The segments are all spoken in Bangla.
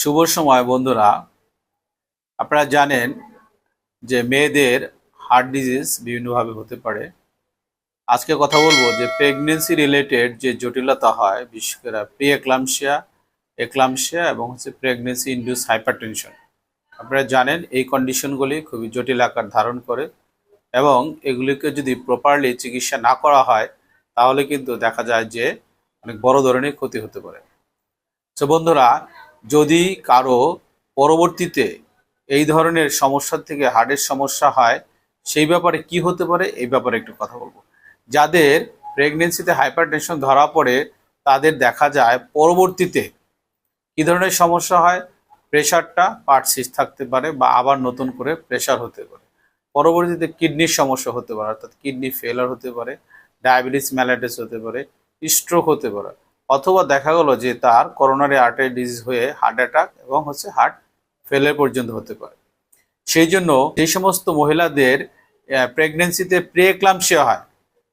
শুভ সময়, বন্ধুরা। আপনারা জানেন যে মেয়েদের হার্ট ডিজিজ বিভিন্নভাবে হতে পারে। আজকে কথা বলব যে প্রেগনেন্সি রিলেটেড যে জটিলতা হয়, বিশেষ করে প্রি এক্লামশিয়া এক্লামশিয়া এবং হচ্ছে প্রেগনেন্সি ইন্ডিউস হাইপারটেনশন আপনারা জানেন এই কন্ডিশনগুলি খুবই জটিল আকার ধারণ করে এবং এগুলিকে যদি প্রপারলি চিকিৎসা না করা হয়, তাহলে কিন্তু দেখা যায় যে অনেক বড় ধরনের ক্ষতি হতে পারে। তো বন্ধুরা যদি কারও পরবর্তীতে এই ধরনের সমস্যা থেকে হার্টের সমস্যা হয়, সেই ব্যাপারে কি হতে পারে? এই ব্যাপারে একটু কথা বলব। যাদের প্রেগনেন্সিতে হাইপারটেনশন ধরা পড়ে, তাদের দেখা যায় পরবর্তীতে কি ধরনের সমস্যা হয়? প্রেশারটা পার্টসিস থাকতে পারে বা আবার নতুন করে প্রেশার হতে পারে। পরবর্তীতে কিডনির সমস্যা হতে পারে, অর্থাৎ কিডনি ফেলার হতে পারে ডায়াবেটিস ম্যালাইটিস হতে পারে স্ট্রোক হতে পারে। অথবা দেখা গেল যে তার করোনারি আর্টারি ডিজিজ হয়ে হার্ট অ্যাটাক এবং হচ্ছে হার্ট ফেলের পর্যন্ত হতে পারে। সেই জন্য যে সমস্ত মহিলাদের প্রেগনেন্সিতে প্রিএক্লামশিয়া হয়,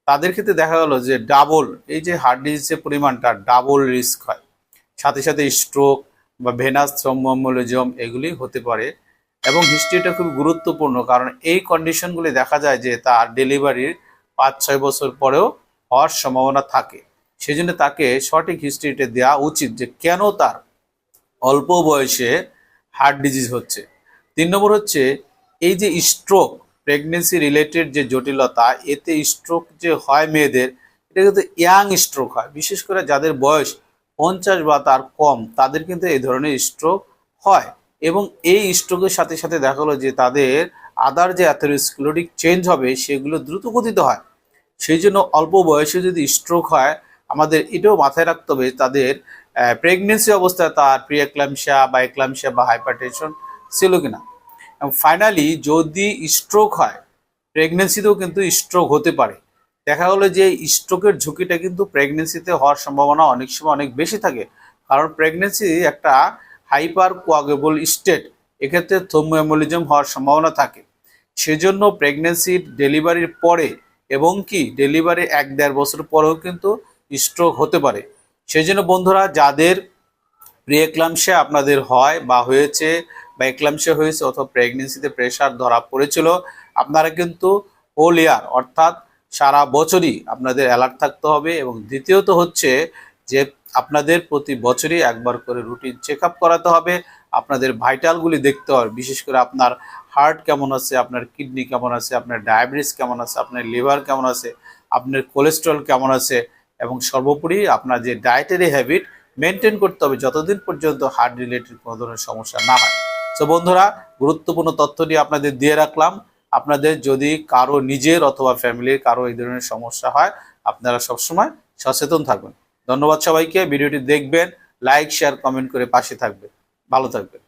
তাদের ক্ষেত্রে দেখা গেলো যে ডাবল এই যে হার্ট ডিজিজের পরিমাণটা ডাবল রিস্ক হয়। সাথে সাথে স্ট্রোক বা ভেনাস থ্রম্বোমোলিজম এগুলি হতে পারে এবং হিস্ট্রিটা খুব গুরুত্বপূর্ণ কারণ এই কন্ডিশনগুলি দেখা যায় যে তার ডেলিভারির পাঁচ ছয় বছর পরেও হওয়ার সম্ভাবনা থাকে। সেই জন্য তাকে সঠিক হিস্ট্রিটা দেওয়া উচিত যে কেন তার অল্প বয়সে হার্ট ডিজিজ হচ্ছে। তিন নম্বর হচ্ছে, এই যে স্ট্রোক প্রেগনেন্সি রিলেটেড যে জটিলতা, এতে স্ট্রোক যে হয় মেয়েদের, এটা কিন্তু ইয়াং স্ট্রোক হয়। বিশেষ করে যাদের বয়স পঞ্চাশ বা তার কম, তাদের কিন্তু এই ধরনের স্ট্রোক হয়। এবং এই স্ট্রোকের সাথে সাথে দেখা গেলো যে তাদের আদার যে অ্যাথেরোস্ক্লোরিক চেঞ্জ হবে, সেগুলো দ্রুত গতিতে হয়। সেই জন্য অল্প বয়সে যদি স্ট্রোক হয় আমাদের এটাও মাথায় রাখতে হবে তাদের প্রেগনেন্সি অবস্থায় তার প্রি এক্লামশিয়া বা এক্লামশিয়া বা হাইপারটেনশন ছিল কিনা। এবং ফাইনালি যদি স্ট্রোক হয় প্রেগনেন্সিতেও কিন্তু স্ট্রোক হতে পারে। দেখা গেলো যে স্ট্রোকের ঝুঁকিটা কিন্তু প্রেগনেন্সিতে হওয়ার সম্ভাবনা অনেক সময় অনেক বেশি থাকে। কারণ প্রেগনেন্সি একটা হাইপার কোয়াগেবল স্টেট এক্ষেত্রে থোমোএমোলিজম হওয়ার সম্ভাবনা থাকে। সেজন্য প্রেগনেন্সির ডেলিভারির পরে এবং কি ডেলিভারি এক দেড় বছর পরেও কিন্তু স্ট্রোক হতে পারে। সেই জন্য বন্ধুরা, যাদের প্রিএক্লামশিয়া আপনাদের হয় বা হয়েছে বা এক্লামশিয়া হয়েছে অথবা প্রেগনেন্সিতে প্রেশার ধরা পড়েছিল, আপনারা কিন্তু হোল ইয়ার অর্থাৎ সারা বছরই আপনাদের অ্যালার্ট থাকতে হবে এবং দ্বিতীয়ত হচ্ছে যে আপনাদের প্রতি বছরই একবার করে রুটিন চেক করাতে হবে। আপনাদের ভাইটালগুলি দেখতে হবে, বিশেষ করে আপনার হার্ট কেমন আছে, আপনার কিডনি কেমন আছে, আপনার ডায়াবেটিস কেমন আছে, আপনার লিভার কেমন আছে, আপনার কোলেস্ট্রল কেমন আছে এবং সর্বোপরি আপনার যে ডায়েটারি হ্যাবিট মেনটেন করতে হবে যতদিন পর্যন্ত হার্ট রিলেটেড কোনো ধরনের সমস্যা না হয়। তো বন্ধুরা, গুরুত্বপূর্ণ তথ্যটি আপনাদের দিয়ে রাখলাম। আপনাদের যদি কারও নিজের অথবা ফ্যামিলির কারও এই ধরনের সমস্যা হয়, আপনারা সবসময় সচেতন থাকবেন। ধন্যবাদ সবাইকে। ভিডিওটি দেখবেন লাইক শেয়ার কমেন্ট করে পাশে থাকবেন। ভালো থাকবেন।